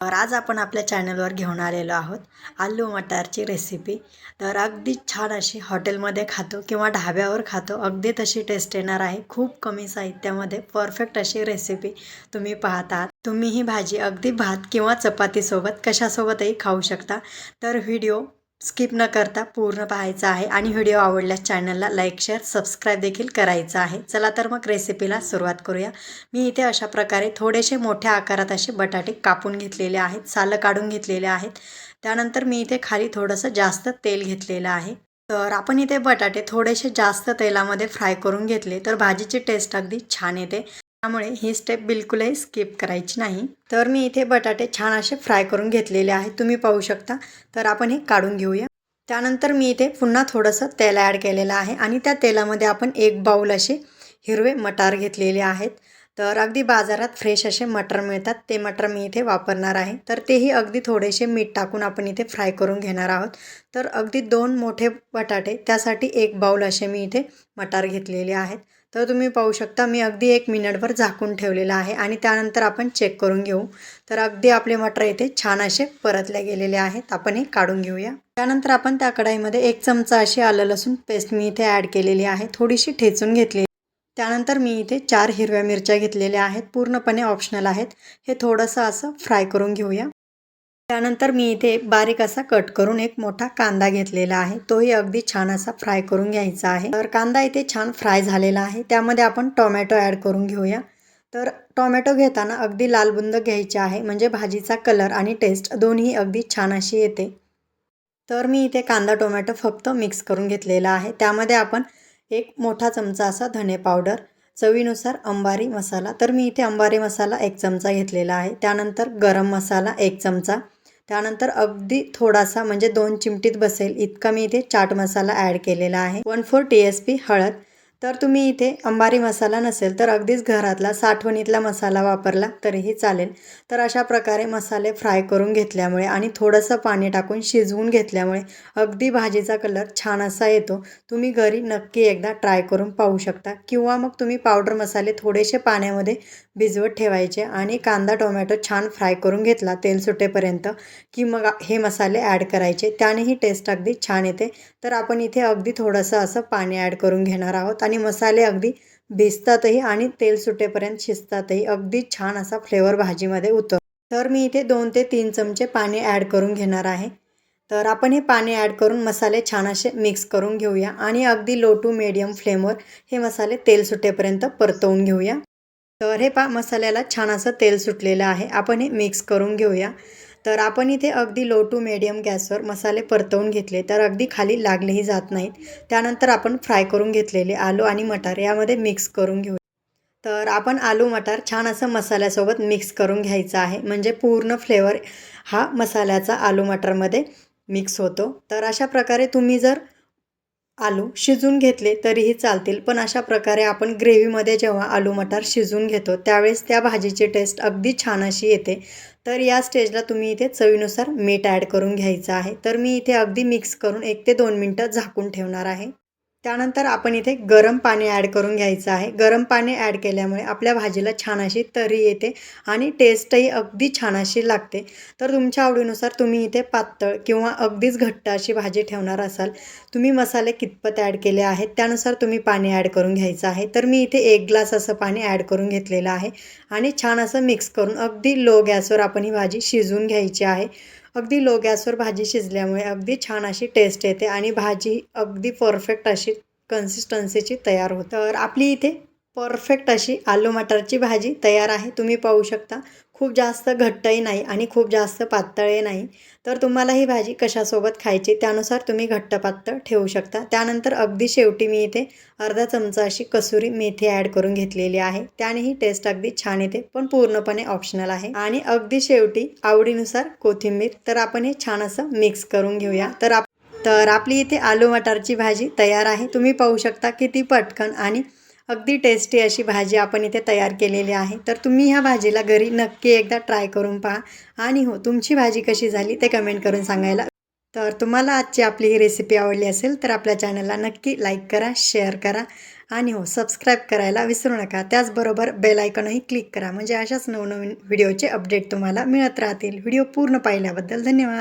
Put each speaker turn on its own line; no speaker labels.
तर आज आपण आपल्या चॅनलवर घेऊन आलेलो आहोत आलू मटारची रेसिपी तर अगदी छान अशी हॉटेलमध्ये खातो किंवा ढाब्यावर खातो अगदी तशी टेस्ट येणार आहे. खूप कमी साहित्यामध्ये परफेक्ट अशी रेसिपी तुम्ही पाहत आहात तुम्ही ही भाजी अगदी भात किंवा चपातीसोबत कशासोबतही खाऊ शकता. तर व्हिडिओ स्किप न करता पूर्ण पाहायचा आहे आणि व्हिडिओ आवडल्यास चॅनलला लाईक शेअर सबस्क्राईब देखील करायचं आहे. चला तर मग रेसिपीला सुरुवात करूया. मी इथे अशा प्रकारे थोडेसे मोठ्या आकारात असे बटाटे कापून घेतलेले आहेत सालं काढून घेतलेले आहेत. त्यानंतर मी इथे खाली थोडंसं जास्त तेल घेतलेलं आहे. तर आपण इथे बटाटे थोडेसे जास्त तेलामध्ये फ्राय करून घेतले तर भाजीची टेस्ट अगदी छान येते. त्यामुळे ही स्टेप बिलकुलही स्किप करायची नाही. तर मी इथे बटाटे छान असे फ्राय करून घेतलेले आहेत. तुम्ही पाहू शकता. तर आपण हे काढून घेऊया. त्यानंतर मी इथे पुन्हा थोडंसं तेल ॲड केलेलं आहे आणि त्या तेलामध्ये आपण एक बाऊल असे हिरवे मटार घेतलेले आहेत. तर अगदी बाजारात फ्रेश असे मटर मिळतात. ते मटर मी इथे वापरणार आहे. तर तेही अगदी थोडेसे मीठ टाकून आपण इथे फ्राय करून घेणार आहोत. तर अगदी दोन मोठे बटाटे त्यासाठी एक बाऊल असे मी इथे मटार घेतलेले आहेत. तर तुम्ही पाहू शकता मी अगदी एक मिनिटभर झाकून ठेवलेलं आहे आणि त्यानंतर आपण चेक करून घेऊ. तर अगदी आपले मटर इथे छान असे परतले गेलेले आहेत. आपण हे काढून घेऊया. त्यानंतर आपण त्या कढाईमध्ये एक चमचा अशी आलं लसूण पेस्ट मी इथे ॲड केलेली आहे. थोडीशी ठेचून घेतली त्यानंतर मी इथे चार हिरव्या मिरच्या घेतलेल्या आहेत पूर्णपणे ऑप्शनल आहेत. हे थोडंसं असं फ्राय करून घेऊया. त्यानंतर मी इथे बारीक असा कट करून एक मोठा कांदा घेतलेला आहे. तोही अगदी छान असा फ्राय करून घ्यायचा आहे. तर कांदा इथे छान फ्राय झालेला आहे. त्यामध्ये आपण टोमॅटो ॲड करून घेऊया. तर टोमॅटो घेताना अगदी लालबुंद घ्यायचे आहे. म्हणजे भाजीचा कलर आणि टेस्ट दोन्ही अगदी छान अशी येते. तर मी इथे कांदा टोमॅटो फक्त मिक्स करून घेतलेला आहे. त्यामध्ये आपण एक मोठा चमचा असा धने पावडर चवीनुसार अंबारी मसाला. तर मी इथे अंबारी मसाला एक चमचा घेतलेला आहे. त्यानंतर गरम मसाला एक चमचा. त्यानंतर अगदी थोडासा म्हणजे दोन चिमटीत बसेल इतका मी इथे चाट मसाला ॲड केलेला आहे. One four T S P हळद तर तुम्ही इथे अंबारी मसाला नसेल तर अगदीच घरातला साठवणीतला मसाला वापरला तरीही चालेल. तर अशा प्रकारे मसाले फ्राय करून घेतल्यामुळे आणि थोडंसं पाणी टाकून शिजवून घेतल्यामुळे अगदी भाजीचा कलर छान असा येतो. तुम्ही घरी नक्की एकदा ट्राय करून पाहू शकता. किंवा मग तुम्ही पावडर मसाले थोडेसे पाण्यामध्ये भिजवत ठेवायचे आणि कांदा टोमॅटो छान फ्राय करून घेतला तेल सुटेपर्यंत की मग हे मसाले ॲड करायचे. त्यानेही टेस्ट अगदी छान येते. तर आपण इथे अगदी थोडंसं असं पाणी ॲड करून घेणार आहोत आणि मसाले अगदी भिजतातही आणि तेल सुटेपर्यंत शिजतातही. अगदी छान असा फ्लेवर भाजीमध्ये उतर तर मी इथे दोन ते तीन चमचे पाणी ॲड करून घेणार आहे. तर आपण हे पाणी ॲड करून मसाले छान असे मिक्स करून घेऊया आणि अगदी लो टू मिडियम फ्लेमवर हे मसाले तेल सुटेपर्यंत परतवून घेऊया. तर हे पा मसाल्याला छान असं तेल सुटलेलं आहे. आपण हे मिक्स करून घेऊया. तर आपण इथे अगदी लो टू मिडियम गॅसवर मसाले परतवून घेतले. तर अगदी खाली लागलेही जात नाहीत. त्यानंतर आपण फ्राय करून घेतलेले आलू आणि मटार यामध्ये मिक्स करून घेऊ. तर आपण आलू मटार छान असं मसाल्यासोबत मिक्स करून घ्यायचं आहे. म्हणजे पूर्ण फ्लेवर हा मसाल्याचा आलू मटारमध्ये मिक्स होतो. तर अशा प्रकारे तुम्ही जर आलू शिजून घेतले तरीही चालतील. पण अशा प्रकारे आपण ग्रेव्हीमध्ये जेव्हा आलू मटार शिजून घेतो त्यावेळेस त्या भाजीची टेस्ट अगदी छान अशी येते. तर या स्टेजला तुम्ही इथे चवीनुसार मीठ ॲड करून घ्यायचं आहे. तर मी इथे अगदी मिक्स करून एक ते दोन मिनटं झाकून ठेवणार आहे. त्यानंतर आपण इथे गरम पाणी ॲड करून घ्यायचं आहे. गरम पाणी ॲड केल्यामुळे आपल्या भाजीला छान अशी तरी येते आणि टेस्टही अगदी छान अशी लागते. तर तुमच्या आवडीनुसार तुम्ही इथे पातळ किंवा अगदीच घट्ट अशी भाजी ठेवणार असाल. तुम्ही मसाले कितपत ॲड केले आहेत त्यानुसार तुम्ही पाणी ॲड करून घ्यायचं आहे. तर मी इथे एक ग्लास असं पाणी ॲड करून घेतलेलं आहे आणि छान असं मिक्स करून अगदी लो गॅसवर आपण ही भाजी शिजवून घ्यायची आहे. अगदी लो गॅसवर भाजी शिजल्यामुळे अगदी छान अशी टेस्ट येते आणि भाजी अगदी परफेक्ट अशी कन्सिस्टन्सीची तयार होते. तर आपली इथे परफेक्ट अशी आलू मटारची भाजी तयार आहे. तुम्ही पाहू शकता. खूप जास्त घट्टही नाही आणि खूप जास्त पातळही नाही. तर तुम्हाला ही भाजी कशासोबत खायची त्यानुसार तुम्ही घट्ट पातळ ठेवू शकता. त्यानंतर अगदी शेवटी मी इथे अर्धा चमचा अशी कसुरी मेथी ॲड करून घेतलेली आहे. त्यानेही टेस्ट अगदी छान येते पण पूर्णपणे ऑप्शनल आहे. आणि अगदी शेवटी आवडीनुसार कोथिंबीर तर आपण हे छान असं मिक्स करून घेऊया. तर आप तर आपली इथे आलू मटारची भाजी तयार आहे. तुम्ही पाहू शकता किती पटकन आणि अगदी टेस्टी अशी भाजी आपण इथे तयार केलेली आहे. तर तुम्ही ह्या भाजीला घरी नक्की एकदा ट्राय करून पहा. आणि हो तुमची भाजी कशी झाली ते कमेंट करून सांगायला. तर तुम्हाला आजची आपली ही रेसिपी आवडली असेल तर आपल्या चॅनलला नक्की लाईक करा शेअर करा. आणि हो सबस्क्राईब करायला विसरू नका. त्याचबरोबर बेल आयकॉनही क्लिक करा. म्हणजे अशाच नवनवीन व्हिडिओचे अपडेट तुम्हाला मिळत राहतील. व्हिडिओ पूर्ण पाहिल्याबद्दल धन्यवाद.